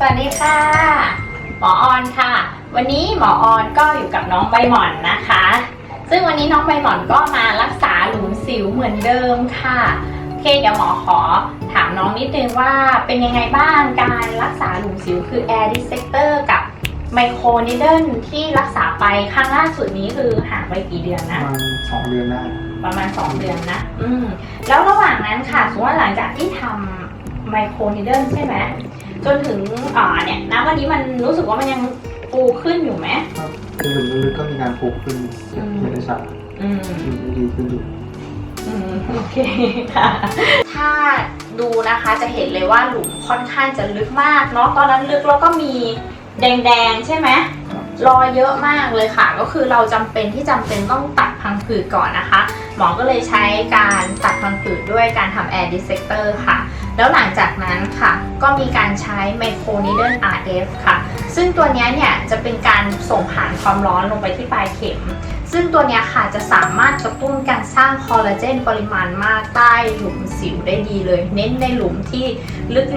สวัสดีค่ะ หมอออนค่ะ วันนี้หมอออนก็อยู่กับน้องใบหม่อนนะคะ ซึ่งวันนี้น้องใบหม่อนก็มารักษาหลุมสิวเหมือนเดิมค่ะโอเคเดี๋ยวหมอขอถามน้องนิดนึงว่าเป็นยังไงบ้างการรักษาหลุมสิวคือ air dissector กับไมโครนิดเดิลที่รักษาไปครั้งล่าสุดนี้คือห่างไปกี่เดือนปนะ ระมาณสองเดือนได้ประมาณ 2 เดือนนะ อืม แล้วระหว่างนั้นค่ะ สมมติว่าหลังจากที่ทำไมโครนิเดิลใช่ไหม จนถึงอ่าเนี่ยนะวันนี้มันรู้สึกว่ามันยังฟูขึ้นอยู่ไหมครับคือหลุมลึกๆก็มีการปูขึ้นอืมเห็นได้ชัดอืมดีดีขึ้นอยู่ อืมโอเคค่ะ ถ้าดูนะคะจะเห็นเลยว่าหลุมค่อนข้างจะลึกมากเนาะตอนนั้นลึกแล้วก็มีแดงๆใช่ไหมค รอยเยอะมากเลยค่ะ ก็คือเราจำเป็นที่จำเป็นต้องตัดพังผืดก่อนนะคะ หมอก็เลยใช้การตัดพังผืดด้วยการทำแอร์ดิเซกเตอร์ค่ะ แล้วหลังจากนั้นค่ะ ก็มีการใช้ไมโครนิเดิล RF ค่ะ ซึ่งตัวนี้เนี่ยจะเป็นการส่งผ่านความร้อนลงไปที่ปลายเข็ม ซึ่งตัวเนี้ยค่ะจะสามารถกระตุ้นการสร้างคอลลาเจนปริมาณมากใต้หลุมสิวได้ดีเลย เน้นในหลุมที่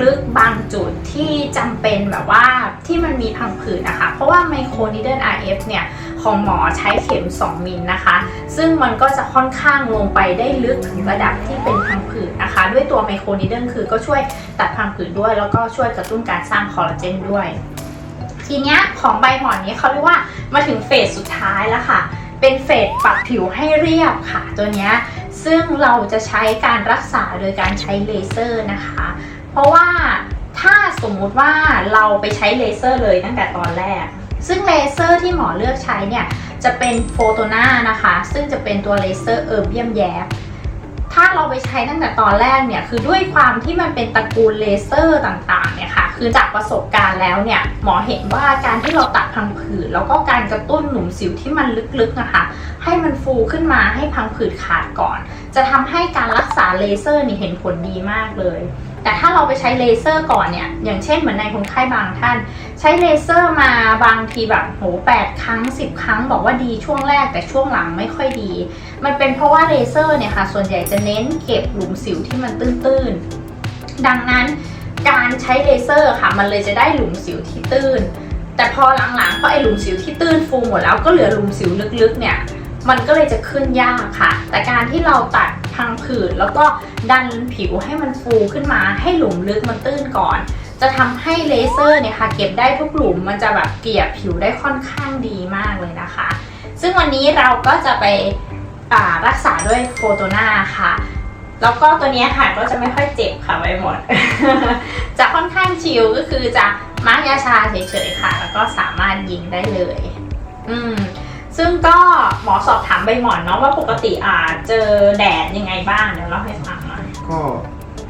ลึกๆ บางจุดที่จำเป็นแบบว่าที่มันมีพังผืดนะคะ เพราะว่า micro needle RF เนี่ยของหมอใช้เข็ม 2 มิลนะคะ ซึ่งมันก็จะค่อนข้างลงไปได้ลึกถึงระดับที่เป็นพังผืดนะคะ ด้วยตัวไมโครนิดเดิลคือก็ช่วยตัดพังผืดด้วย แล้วก็ช่วยกระตุ้นการสร้างคอลลาเจนด้วย ทีเนี้ยของใบหมอนนี้เขาเรียกว่ามาถึงเฟสสุดท้ายแล้วค่ะ เป็นเฟสปรับผิวให้เรียบค่ะตัวนี้ซึ่งเราจะใช้การรักษาโดยการใช้เลเซอร์นะคะ เพราะว่าถ้าสมมุติว่าเราไปใช้เลเซอร์เลยตั้งแต่ตอนแรก ซึ่งเลเซอร์ที่หมอเลือกใช้เนี่ยจะเป็นโฟโตนานะคะ ซึ่งจะเป็นตัวเลเซอร์เออร์เบียมแยบถ้าเราไปใช้ตั้งแต่ตอนแรกเนี่ยคือด้วยความที่มันเป็นตระกูลเลเซอร์ต่างๆเนี่ย คือจากประสบการณ์แล้วเนี่ยหมอเห็นว่าการที่เราตัดพังผืดแล้วก็การกระตุ้นหลุมสิวที่มันลึกๆนะคะ ให้มันฟูขึ้นมาให้พังผืดขาดก่อน จะทำให้การรักษาเลเซอร์นี่เห็นผลดีมากเลย แต่ถ้าเราไปใช้เลเซอร์ก่อนเนี่ยอย่างเช่นเหมือนในคนไข้บางท่าน ใช้เลเซอร์มาบางทีแบบโหแปดครั้ง 10 ครั้ง บอกว่าดีช่วงแรกแต่ช่วงหลังไม่ค่อยดี มันเป็นเพราะว่าเลเซอร์เนี่ยค่ะส่วนใหญ่จะเน้นเก็บหลุมสิวที่มันตื้นๆดังนั้น การใช้เลเซอร์ค่ะ มันเลยจะได้หลุมสิวที่ตื้น แต่พอหลังๆพอไอหลุมสิวที่ตื้นฟูหมดแล้วก็เหลือหลุมสิวลึกๆเนี่ยมันก็เลยจะขึ้นยากค่ะ แต่การที่เราตัดพังผืดแล้วก็ดันผิวให้มันฟูขึ้นมา ให้หลุมลึกมันตื้นก่อน จะทำให้เลเซอร์เนี่ยค่ะ เก็บได้ทุกหลุมมันจะแบบเกลี่ยผิวได้ค่อนข้างดีมากเลยนะคะ ซึ่งวันนี้เราก็จะไปรักษาด้วยโฟโตนาค่ะ แล้วก็ตัวเนี้ยค่ะก็จะไม่ค่อยเจ็บค่ะไปหมด จะค่อนข้างชิลก็คือจะมาร์กยาชาเฉยๆค่ะ แล้วก็สามารถยิงได้เลย อืมซึ่งก็หมอสอบถามใบหมอนเนาะว่าปกติอ่าเจอแดดยังไงบ้างเดี๋ยวเล่าให้ฟังหน่อยก็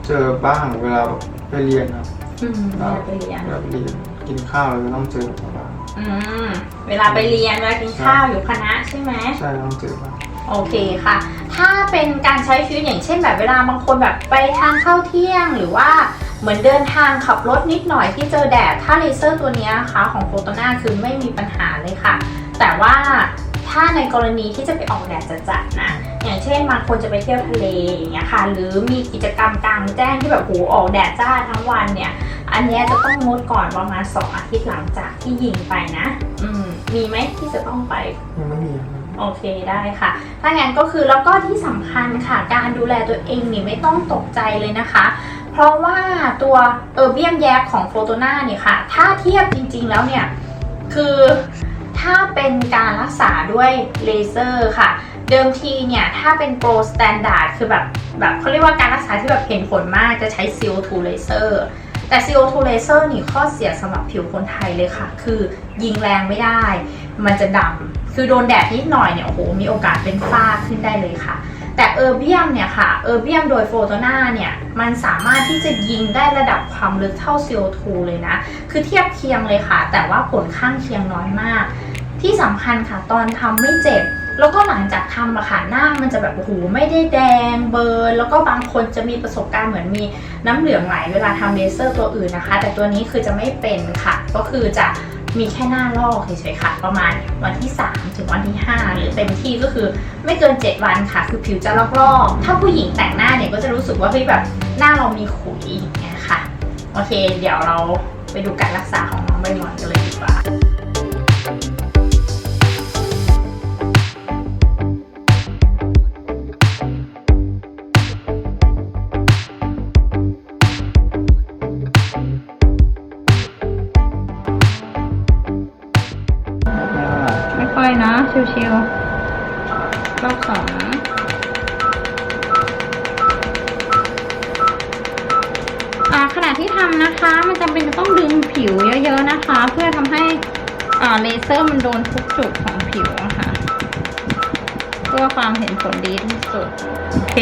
เจอบ้างเวลาไปเรียนครับอืมเวลาไปเรียนเวลาไปเรียนกินข้าวเราก็ต้องเจอบ้างอืมเวลาไปเรียนเวลากินข้าวอยู่คณะใช่ไหมใช่ต้องเจอบ้าง โอเคค่ะ ถ้าเป็นการใช้ชีวิตอย่างเช่นแบบเวลาบางคนแบบไปทางเข้าเที่ยง หรือว่าเหมือนเดินทางขับรถนิดหน่อยที่เจอแดด ถ้าเลเซอร์ตัวนี้นะคะของโฟโตนาคือไม่มีปัญหาเลยค่ะ แต่ว่าถ้าในกรณีที่จะไปออกแดดจัดๆนะ อย่างเช่นบางคนจะไปเที่ยวทะเลอย่างเงี้ยค่ะ หรือมีกิจกรรมกลางแจ้งที่แบบโหออกแดดจ้าทั้งวันเนี่ย อันเนี้ยจะต้องงดก่อนประมาณ 2 อาทิตย์หลังจากที่ยิงไปนะ อืม มีไหมที่จะต้องไป ยังไม่มี โอเคได้ค่ะ ถ้างั้นก็คือแล้วก็ที่สำคัญค่ะ การดูแลตัวเองนี่ไม่ต้องตกใจเลยนะคะ เพราะว่าตัวเออเบียมแยกของโฟโตนาเนี่ยค่ะ ถ้าเทียบจริงๆแล้วเนี่ย คือถ้าเป็นการรักษาด้วยเลเซอร์ค่ะ เดิมทีเนี่ย ถ้าเป็นโปรสแตนดาร์ดคือแบบแบบเขาเรียกว่าการรักษาที่แบบเห็นผลมากจะใช้ CO2 laser แต่ CO2 laser นี่ข้อเสียสำหรับผิวคนไทยเลยค่ะ คือยิงแรงไม่ได้ มันจะดำคือโดนแดดนิดหน่อยเนี่ยโอ้โหมีโอกาสเป็นฝ้าขึ้นได้เลยค่ะ แต่เออร์เบียมเนี่ยค่ะเออร์เบียมโดยโฟโตนาเนี่ยมันสามารถที่จะยิงได้ระดับความลึกเท่า CO2 เลยนะ คือเทียบเคียงเลยค่ะ แต่ว่าผลข้างเคียงน้อยมาก ที่สำคัญค่ะตอนทำไม่เจ็บแล้วก็หลังจากทำอะค่ะหน้ามันจะแบบโอ้โหไม่ได้แดงเบิร์นแล้วก็บางคนจะมีประสบการณ์เหมือนมีน้ำเหลืองไหลเวลาทำเลเซอร์ตัวอื่นนะคะ แต่ตัวนี้คือจะไม่เป็นค่ะ ก็คือจะ มีแค่หน้าลอกเฉยๆค่ะ ประมาณวันที่ 3 ถึงวันที่ 5 หรือเต็มที่ก็คือไม่เกิน 7 วันค่ะ คือผิวจะลอกๆ ถ้าผู้หญิงแต่งหน้าเนี่ยก็จะรู้สึกว่าเฮ้ยแบบหน้าเรามีขุยอย่างเงี้ยค่ะ โอเค เดี๋ยวเราไปดูการรักษาของน้องใบหมอนกันเลยดีกว่า นะ ชิวๆรอบสองนะอ่าขณะที่ทำนะคะ มันจำเป็นจะต้องดึงผิวเยอะๆนะคะ เพื่อทำให้เลเซอร์มันโดนทุกจุดของผิวนะคะเพื่อความเห็นผลดีที่สุด โอเค